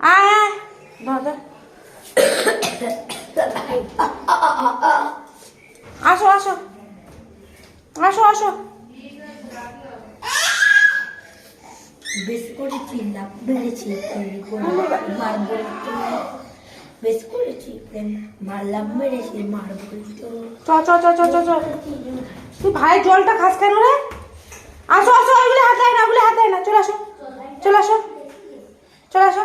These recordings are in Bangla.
আয় আসো আসো। আসো আসো। বেশ লাভ মেরেছি করে চ চ চ চ চ চ। তুই ভাই জলটা খাস কেন রে? আসো আসো ওইগুলো হাত দেয় না ওগুলো হাত দেয় না। চলে আসো চলে আসো চলে আসো।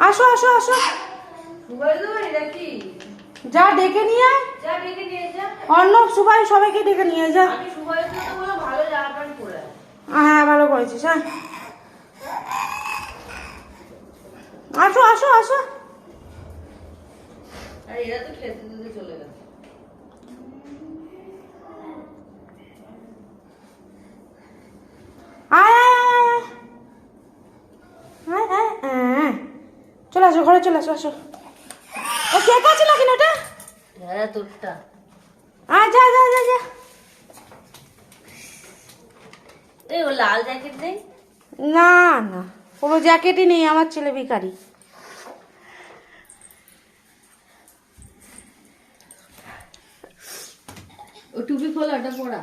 আসো আসো আসো। যা ডেকে নিয়ে অর্ণব সুভাই সবাইকে ডেকে নিয়ে যা। হ্যাঁ ভালো করেছিস হ্যাঁ। আসো আসো আসো। আয় আয় আয় আয় আয় আয় আয় চলে আসো ঘরে চলে আসো আসো। ও কে কাছে লাগে না ওটা হ্যাঁ তোরটা। আয় যা যা যা যা। এই ও লাল জ্যাকেট নেই? না না কোনো জ্যাকেটই নেই আমার ছেলে ভিখারি। ও টুপি খোলা ওটা পরা।